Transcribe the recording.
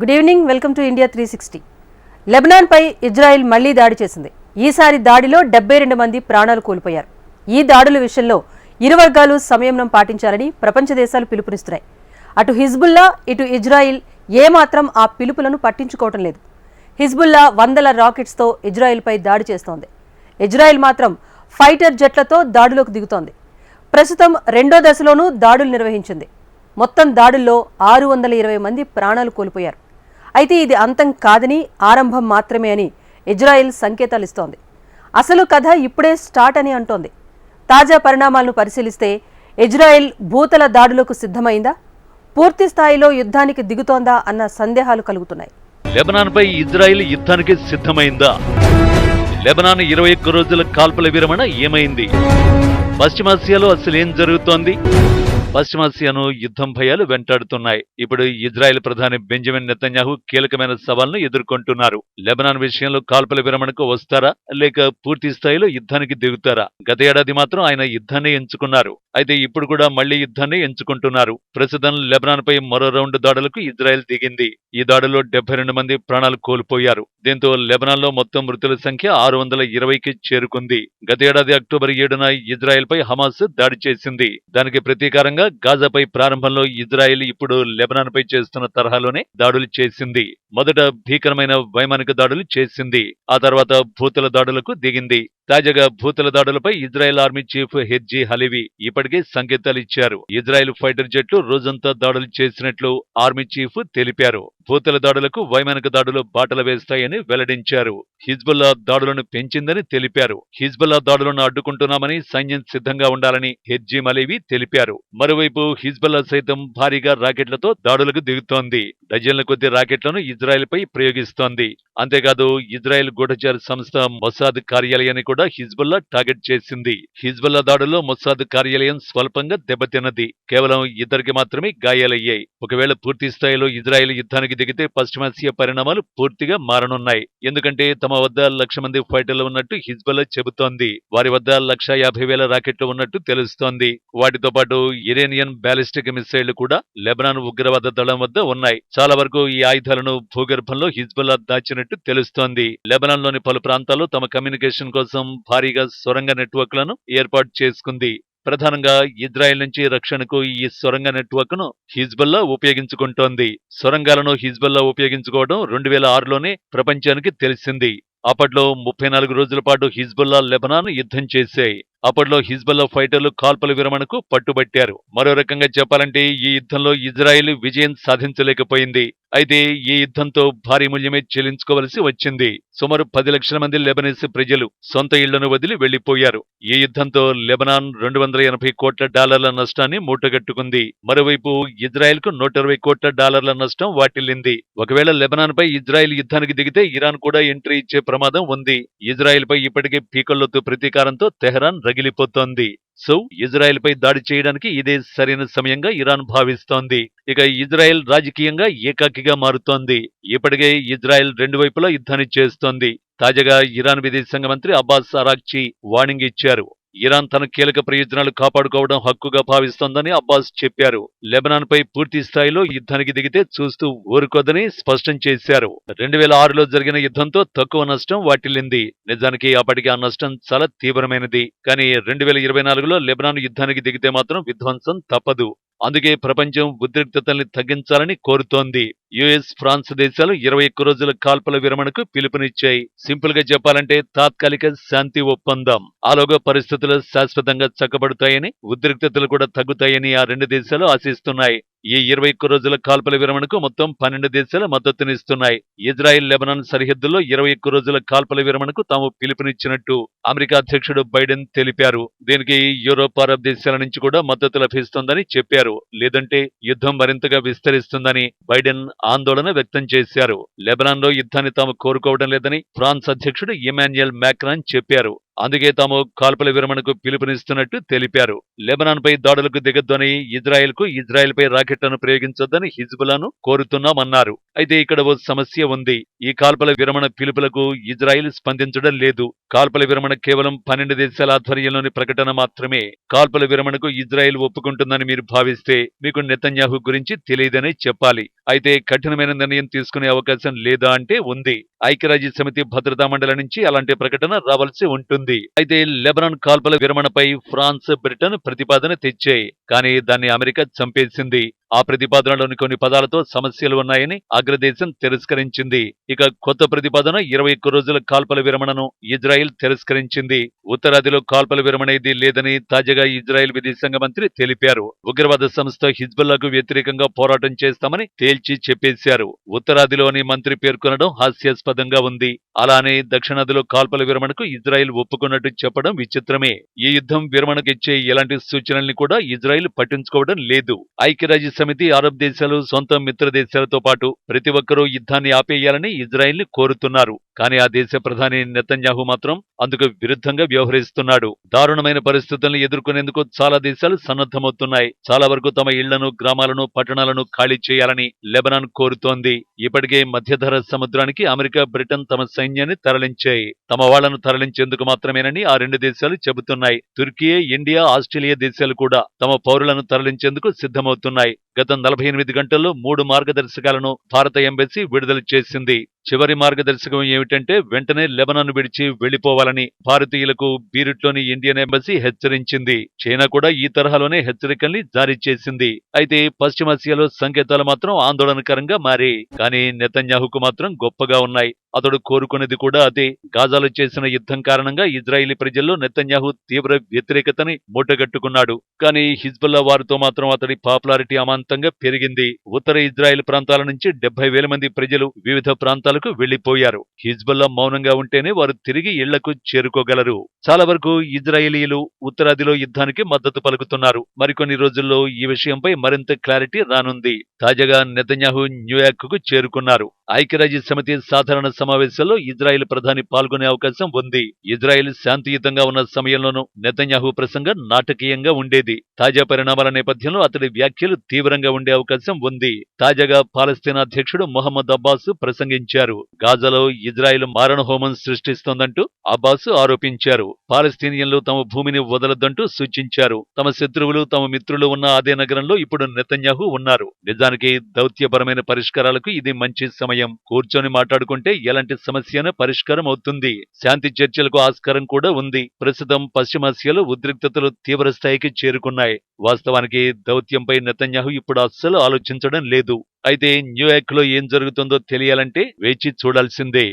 Good evening welcome to India three sixty లెబనాన్పై Israel మళ్ళీ దాడి చేసింది. ఈసారి దాడిలో డెబ్బై రెండు మంది ప్రాణాలు కోల్పోయారు. ఈ దాడుల విషయంలో ఇరు వర్గాలు సంయమనం పాటించాలని ప్రపంచ దేశాలు పిలుపునిస్తున్నాయి. అటు హిజ్బుల్లా ఇటు ఇజ్రాయిల్ ఏమాత్రం ఆ పిలుపులను పట్టించుకోవటం లేదు. హిజ్బుల్లా వందల రాకెట్స్తో ఇజ్రాయిల్పై దాడి చేస్తోంది. ఇజ్రాయెల్ మాత్రం ఫైటర్ జెట్లతో దాడులోకి దిగుతోంది. ప్రస్తుతం రెండో దశలోనూ దాడులు నిర్వహించింది. మొత్తం దాడుల్లో ఆరు వందల ఇరవై మంది ప్రాణాలు కోల్పోయారు. అయితే ఇది అంతం కాదని ఆరంభం మాత్రమే అని ఇజ్రాయెల్ సంకేతాలు ఇస్తోంది. అసలు కథ ఇప్పుడే స్టార్ట్ అని అంటోంది. తాజా పరిణామాలను పరిశీలిస్తే ఇజ్రాయెల్ భూతల దాడులకు సిద్ధమైందా? పూర్తి స్థాయిలో యుద్ధానికి దిగుతోందా అన్న సందేహాలు కలుగుతున్నాయి. లెబనాన్పై ఇజ్రాయిల్ యుద్ధానికి సిద్ధమైందా? లెబనాన్ ఇరవై ఒక్క రోజుల కాల్పుల విరమణ ఏమైంది? పశ్చిమాసియాలో అసలేం జరుగుతోంది? పశ్చిమాసియాను యుద్ధం భయాలు వెంటాడుతున్నాయి. ఇప్పుడు ఇజ్రాయెల్ ప్రధాని బెంజమిన్ నెతన్యాహు కీలకమైన సవాల్ను ఎదుర్కొంటున్నారు. లెబనాన్ విషయంలో కాల్పుల విరమణకు వస్తారా? లేక పూర్తి స్థాయిలో యుద్ధానికి దిగుతారా? గత ఏడాది మాత్రం ఆయన యుద్ధాన్ని ఎంచుకున్నారు. అయితే ఇప్పుడు కూడా మళ్ళీ యుద్ధాన్ని ఎంచుకుంటున్నారు. ప్రస్తుతం లెబనాన్ పై మరో రౌండ్ దాడులకు ఇజ్రాయెల్ దిగింది. ఈ దాడిలో డెబ్బై రెండు మంది ప్రాణాలు కోల్పోయారు. దీంతో లెబనాన్లో మొత్తం మృతుల సంఖ్య ఆరు వందల ఇరవైకి చేరుకుంది. గత ఏడాది అక్టోబర్ ఏడున ఇజ్రాయెల్ పై హమాస్ దాడి చేసింది. దానికి ప్రతీకారంగా గాజాపై ప్రారంభంలో ఇజ్రాయెల్ ఇప్పుడు లెబనాన్ పై చేస్తున్న తరహాలోనే దాడులు చేసింది. మొదట భీకరమైన వైమానిక దాడులు చేసింది. ఆ తర్వాత భూతల దాడులకు దిగింది. తాజాగా భూతల దాడులపై Israel army chief Herzi Halevi ఇప్పటికే సంకేతాలు ఇచ్చారు. ఇజ్రాయెల్ ఫైటర్ జెట్లు రోజంతా దాడులు చేసినట్లు ఆర్మీ చీఫ్ తెలిపారు. భూతల దాడులకు వైమానిక దాడులు బాటలు వేస్తాయని వెల్లడించారు. హిజ్బుల్లా దాడులను పెంచిందని తెలిపారు. హిజ్బుల్లా దాడులను అడ్డుకుంటున్నామని సైన్యం సిద్ధంగా ఉండాలని హెజ్జీ మలీవి తెలిపారు. మరోవైపు హిజ్బుల్లా సైతం భారీగా రాకెట్లతో దాడులకు దిగుతోంది. డజన్ల కొద్ది రాకెట్లను ఇజ్రాయెల్ పై ప్రయోగిస్తోంది. అంతేకాదు ఇజ్రాయెల్ గూఢచార సంస్థ మొసాద్ కార్యాలయాన్ని కూడా హిజ్బుల్లా టార్గెట్ చేసింది. హిజ్బుల్లా దాడుల్లో మొసాద్ కార్యాలయం స్వల్పంగా దెబ్బతిన్నది. కేవలం ఇద్దరికి మాత్రమే గాయాలయ్యాయి. ఒకవేళ పూర్తి స్థాయిలో ఇజ్రాయెల్ యుద్ధానికి దిగితే పశ్చిమాసియా పరిణామాలు పూర్తిగా మారనున్నాయి. ఎందుకంటే తమ వద్ద లక్ష మంది ఫైటర్లు ఉన్నట్టు హిజ్బుల్లా చెబుతోంది. వారి వద్ద లక్ష యాభై వేల రాకెట్లు ఉన్నట్టు తెలుస్తోంది. వాటితో పాటు ఇరేనియన్ బ్యాలిస్టిక్ మిసైళ్ళు కూడా లెబనాన్ ఉగ్రవాద దళం వద్ద ఉన్నాయి. చాలా వరకు ఈ ఆయుధాలను భూగర్భంలో హిజ్బుల్లా దాచినట్టు తెలుస్తోంది. లెబనాన్లోని పలు ప్రాంతాల్లో తమ కమ్యూనికేషన్ కోసం భారీగా సొరంగ నెట్వర్క్లను ఏర్పాటు చేసుకుంది. ప్రధానంగా ఇజ్రాయెల్ నుంచి రక్షణకు ఈ సొరంగ నెట్వర్క్ను హిజ్బుల్లా ఉపయోగించుకుంటోంది. సొరంగాలను హిజ్బల్లా ఉపయోగించుకోవడం రెండు వేల ఆరులోనే ప్రపంచానికి తెలిసింది. అప్పట్లో ముప్పై నాలుగు రోజుల పాటు హిజ్బుల్లా లెబనాన్ యుద్ధం చేశాయి. అప్పట్లో హిజ్బల్లా ఫైటర్లు కాల్పల విరమణకు పట్టుబట్టారు. మరో రకంగా చెప్పాలంటే ఈ యుద్ధంలో ఇజ్రాయెల్ విజయం సాధించలేకపోయింది. అయితే ఈ యుద్ధంతో భారీ మూల్యమే చెల్లించుకోవలసి వచ్చింది. సుమారు పది లక్షల మంది లెబనీస్ ప్రజలు సొంత ఇళ్ళను వదిలి వెళ్ళిపోయారు ఈ యుద్ధంతో లెబనాన్ రెండు వందల ఎనభై కోట్ల డాలర్ల నష్టాన్ని మూటగట్టుకుంది. మరోవైపు ఇజ్రాయెల్కు నూట ఇరవై కోట్ల డాలర్ల నష్టం వాటిల్లింది. ఒకవేళ లెబనాన్ పై ఇజ్రాయెల్ యుద్ధానికి దిగితే ఇరాన్ కూడా ఎంట్రీ ఇచ్చే ప్రమాదం ఉంది. ఇజ్రాయెల్ పై ఇప్పటికే పీకల్లోతు ప్రతీకారంతో తెహరాన్ రగిలిపోతోంది సో ఇజ్రాయెల్ పై దాడి చేయడానికి ఇదే సరైన సమయంగా ఇరాన్ భావిస్తోంది. ఇక ఇజ్రాయెల్ రాజకీయంగా ఏకాకిగా మారుతోంది. ఇప్పటికే ఇజ్రాయెల్ రెండు వైపులా యుద్ధాన్ని చేస్తోంది. తాజాగా ఇరాన్ విదేశాంగ మంత్రి అబ్బాస్ అరాక్చి వార్నింగ్ ఇచ్చారు. ఇరాన్ తన కీలక ప్రయోజనాలు కాపాడుకోవడం హక్కుగా భావిస్తోందని అబ్బాస్ చెప్పారు. లెబనాన్ పై పూర్తి స్థాయిలో యుద్ధానికి దిగితే చూస్తూ ఊరుకోదని స్పష్టం చేశారు. రెండు వేల ఆరులో జరిగిన యుద్ధంతో తక్కువ నష్టం వాటిల్లింది. నిజానికి అప్పటికి ఆ నష్టం చాలా తీవ్రమైనది. కానీ రెండు వేల ఇరవై నాలుగులో లెబనాన్ యుద్ధానికి దిగితే మాత్రం విధ్వంసం తప్పదు. అందుకే ప్రపంచం ఉద్రిక్తతల్ని తగ్గించాలని కోరుతోంది. యుఎస్ ఫ్రాన్స్ దేశాలు ఇరవై ఒక్క రోజుల కాల్పుల విరమణకు పిలుపునిచ్చాయి. సింపుల్గా చెప్పాలంటే తాత్కాలిక శాంతి ఒప్పందం. ఆలోగా పరిస్థితులు శాశ్వతంగా చక్కబడతాయని ఉద్రిక్తతలు కూడా తగ్గుతాయని ఆ రెండు దేశాలు ఆశిస్తున్నాయి. ఈ ఇరవై ఒక్క రోజుల కాల్పుల విరమణకు మొత్తం పన్నెండు దేశాలు మద్దతునిస్తున్నాయి ఇజ్రాయెల్ లెబనాన్ సరిహద్దుల్లో ఇరవై ఒక్క రోజుల కాల్పుల విరమణకు తాము పిలుపునిచ్చినట్టు అమెరికా అధ్యక్షుడు బైడెన్ తెలిపారు. దీనికి యూరోప్ అరబ్ దేశాల నుంచి కూడా మద్దతు లభిస్తోందని చెప్పారు. లేదంటే యుద్ధం మరింతగా విస్తరిస్తుందని బైడెన్ ఆందోళన వ్యక్తం చేశారు. లెబనాన్లో యుద్ధాన్ని తాము కోరుకోవడం లేదని ఫ్రాన్స్ అధ్యక్షుడు ఇమాన్యుయల్ మ్యాక్రాన్ చెప్పారు. అందుకే తాము కాల్పుల విరమణకు పిలుపునిస్తున్నట్టు తెలిపారు. లెబనాన్ పై దాడులకు దిగొద్దని ఇజ్రాయెల్కు ఇజ్రాయెల్ పై రాకెట్లను ప్రయోగించొద్దని హిజ్బులాను కోరుతున్నామన్నారు. అయితే ఇక్కడ ఓ సమస్య ఉంది. ఈ కాల్పల విరమణ పిలుపులకు ఇజ్రాయిల్ స్పందించడం లేదు. కాల్పల విరమణ కేవలం పన్నెండు దేశాల ఆధ్వర్యంలోని ప్రకటన మాత్రమే. కాల్పల విరమణకు ఇజ్రాయెల్ ఒప్పుకుంటుందని మీరు భావిస్తే మీకు నెతన్యాహు గురించి తెలియదని చెప్పాలి. అయితే కఠినమైన నిర్ణయం తీసుకునే అవకాశం లేదా అంటే ఉంది. ఐక్యరాజ్య సమితి భద్రతా మండలి నుంచి అలాంటి ప్రకటన రావాల్సి ఉంటుంది. అయితే లెబనాన్ కాల్పల విరమణపై ఫ్రాన్స్ బ్రిటన్ ప్రతిపాదన తెచ్చాయి. కానీ దాన్ని అమెరికా చంపేసింది. ఆ ప్రతిపాదనలోని కొన్ని పదాలతో సమస్యలు ఉన్నాయని అగ్రదేశం తిరస్కరించింది. ఇక కొత్త ప్రతిపాదన ఇరవై ఒక్క రోజుల కాల్పల విరమణను ఇజ్రాయెల్ తిరస్కరించింది. ఉత్తరాదిలో కాల్పల విరమణ ఇది లేదని తాజాగా ఇజ్రాయెల్ విదేశాంగ మంత్రి తెలిపారు. ఉగ్రవాద సంస్థ హిజ్బుల్లాకు వ్యతిరేకంగా పోరాటం చేస్తామని తేల్చి చెప్పేశారు. ఉత్తరాదిలోని మంత్రి పేర్కొనడం హాస్యాస్పదంగా ఉంది. అలానే దక్షిణాదిలో కాల్పల విరమణకు ఇజ్రాయెల్ ఒప్పుకున్నట్టు చెప్పడం విచిత్రమే. ఈ యుద్ధం విరమణకు ఇచ్చే ఎలాంటి సూచనల్ని కూడా ఇజ్రాయెల్ పట్టించుకోవడం లేదు. ఐక్యరాజ్య సమితి అరబ్ దేశాలు సొంత మిత్ర దేశాలతో పాటు ప్రతి ఒక్కరూ యుద్ధాన్ని ఆపేయాలని ఇజ్రాయిల్ని కోరుతున్నారు. కానీ ఆ దేశ ప్రధాని నెతన్యాహు మాత్రం అందుకు విరుద్ధంగా వ్యవహరిస్తున్నాడు. దారుణమైన పరిస్థితులను ఎదుర్కొనేందుకు చాలా దేశాలు సన్నద్ధమవుతున్నాయి. చాలా వరకు తమ ఇళ్ళను గ్రామాలను పట్టణాలను ఖాళీ చేయాలని లెబనాన్ కోరుతోంది. ఇప్పటికే మధ్యధర సముద్రానికి అమెరికా బ్రిటన్ తమ సైన్యాన్ని తరలించాయి. తమ వాళ్ళను తరలించేందుకు మాత్రమేనని ఆ రెండు దేశాలు చెబుతున్నాయి. తుర్కియే ఇండియా ఆస్ట్రేలియా దేశాలు కూడా తమ పౌరులను తరలించేందుకు సిద్ధమవుతున్నాయి. గత నలభై ఎనిమిది గంటల్లో మూడు మార్గదర్శకాలను భారత ఎంబసీ విడుదల చేసింది. చివరి మార్గదర్శకం ఏమిటంటే వెంటనే లెబనాన్ విడిచి వెళ్ళిపోవాలని భారతీయులకు బీరుట్లోని ఇండియన్ ఎంబసీ హెచ్చరించింది. చైనా కూడా ఈ తరహాలోనే హెచ్చరికల్ని జారీ చేసింది. అయితే పశ్చిమాసియాలో సంకేతాలు మాత్రం ఆందోళనకరంగా మారి. కానీ నెతన్యాహుకు మాత్రం గొప్పగా ఉన్నాయి. అతడు కోరుకునేది కూడా అదే. గాజాలో చేసిన యుద్ధం కారణంగా ఇజ్రాయిలీ ప్రజల్లో నెతన్యాహు తీవ్ర వ్యతిరేకతని మూటగట్టుకున్నాడు. కానీ హిజ్బుల్లా వారితో మాత్రం అతడి పాపులారిటీ అమాంతంగా పెరిగింది. ఉత్తర ఇజ్రాయెల్ ప్రాంతాల నుంచి డెబ్బై వేల మంది ప్రజలు వివిధ ప్రాంతాలకు వెళ్ళిపోయారు హిజ్బుల్లా మౌనంగా ఉంటేనే వారు తిరిగి ఇళ్ళకు చేరుకోగలరు. చాలా వరకు ఇజ్రాయేలీలు ఉత్తరాదిలో యుద్ధానికి మద్దతు పలుకుతున్నారు. మరికొన్ని రోజుల్లో ఈ విషయంపై మరింత క్లారిటీ రానుంది. తాజాగా నెతన్యాహు న్యూయార్క్కు చేరుకున్నారు. ఐక్యరాజ్య సమితి సాధారణ సమావేశంలో ఇజ్రాయెల్ ప్రధాని పాల్గొనే అవకాశం ఉంది. ఇజ్రాయెల్ శాంతియుతంగా ఉన్న సమయంలోనూ నెతన్యాహు ప్రసంగం నాటకీయంగా ఉండేది. తాజా పరిణామాల నేపథ్యంలో అతడి వ్యాఖ్యలు తీవ్రంగా ఉండే అవకాశం ఉంది. తాజాగా పాలస్తీనా అధ్యక్షుడు మొహమ్మద్ అబ్బాస్ ప్రసంగించారు. గాజాలో ఇజ్రాయెల్ మారణహోమం సృష్టిస్తోందంటూ అబ్బాస్ ఆరోపించారు. పాలస్తీనియన్లు తమ భూమిని వదలొద్దంటూ సూచించారు. తమ శత్రువులు తమ మిత్రులు ఉన్న అదే నగరంలో ఇప్పుడు నెతన్యాహు ఉన్నారు. నిజానికి దౌత్యపరమైన పరిష్కారాలకు ఇది మంచి సమయం కూర్చొని మాట్లాడుకుంటే ఎలాంటి సమస్యన పరిష్కారం అవుతుంది? శాంతి చర్చలకు ఆస్కారం కూడా ఉంది. ప్రస్తుతం పశ్చిమాసియాలో ఉద్రిక్తతలు తీవ్ర స్థాయికి చేరుకున్నాయి. వాస్తవానికి దౌత్యంపై నెతన్యాహు ఇప్పుడు అస్సలు ఆలోచించడం లేదు. అయితే న్యూయార్క్లో ఏం జరుగుతుందో తెలియాలంటే వేచి చూడాల్సిందే.